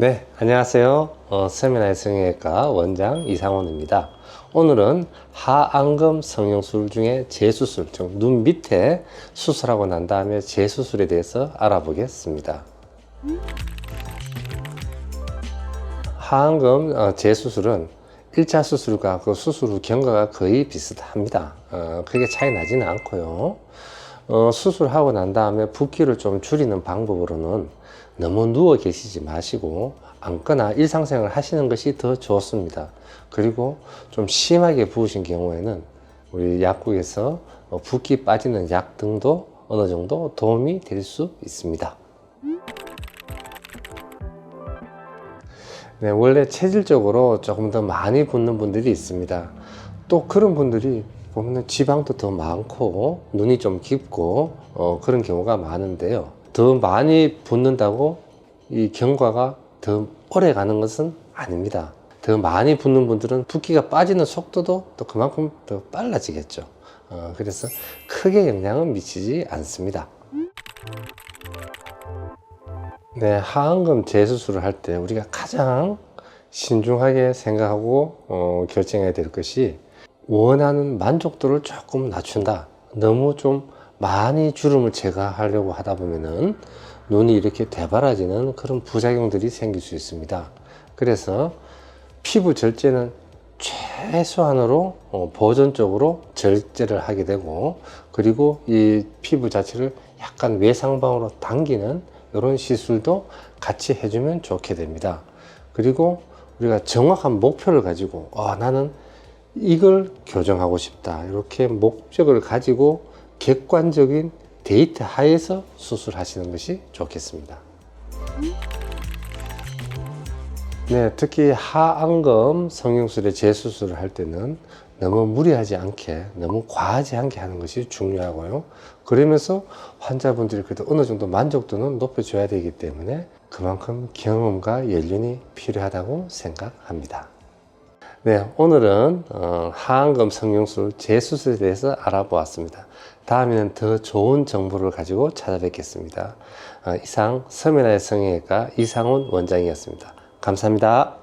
네, 안녕하세요. 어, 세미나의 성형외과 원장 이상원입니다. 오늘은 하안검 성형술 중에 재수술, 즉 눈 밑에 수술하고 난 다음에 재수술에 대해서 알아보겠습니다. 하안검 어, 재수술은 1차 수술과 그 수술 후 경과가 거의 비슷합니다. 어, 크게 차이 나지는 않고요. 어, 수술하고 난 다음에 붓기를 좀 줄이는 방법으로는 너무 누워 계시지 마시고 앉거나 일상생활 하시는 것이 더 좋습니다. 그리고 좀 심하게 부으신 경우에는 우리 약국에서 어, 붓기 빠지는 약 등도 어느 정도 도움이 될 수 있습니다. 네, 원래 체질적으로 조금 더 많이 붓는 분들이 있습니다. 또 그런 분들이 보면 지방도 더 많고 눈이 좀 깊고 어, 그런 경우가 많은데요. 더 많이 붓는다고 이 경과가 더 오래 가는 것은 아닙니다. 더 많이 붓는 분들은 붓기가 빠지는 속도도 또 그만큼 더 빨라지겠죠. 어, 그래서 크게 영향은 미치지 않습니다. 네, 하안검 재수술을 할 때 우리가 가장 신중하게 생각하고 어, 결정해야 될 것이 원하는 만족도를 조금 낮춘다. 너무 좀 많이 주름을 제거하려고 하다 보면은 눈이 이렇게 되바라지는 그런 부작용들이 생길 수 있습니다. 그래서 피부 절제는 최소한으로 어, 보존적으로 절제를 하게 되고 그리고 이 피부 자체를 약간 외상방으로 당기는 이런 시술도 같이 해주면 좋게 됩니다. 그리고 우리가 정확한 목표를 가지고 아, 나는 이걸 교정하고 싶다 이렇게 목적을 가지고 객관적인 데이터 하에서 수술하시는 것이 좋겠습니다. 네, 특히 하안검 성형술의 재수술을 할 때는 너무 무리하지 않게, 너무 과하지 않게 하는 것이 중요하고요. 그러면서 환자분들이 그래도 어느 정도 만족도는 높여줘야 되기 때문에 그만큼 경험과 연륜이 필요하다고 생각합니다. 네, 오늘은 어, 하안검 성형술 재수술에 대해서 알아보았습니다. 다음에는 더 좋은 정보를 가지고 찾아뵙겠습니다. 어, 이상 서면화의 성형외과 이상훈 원장이었습니다. 감사합니다.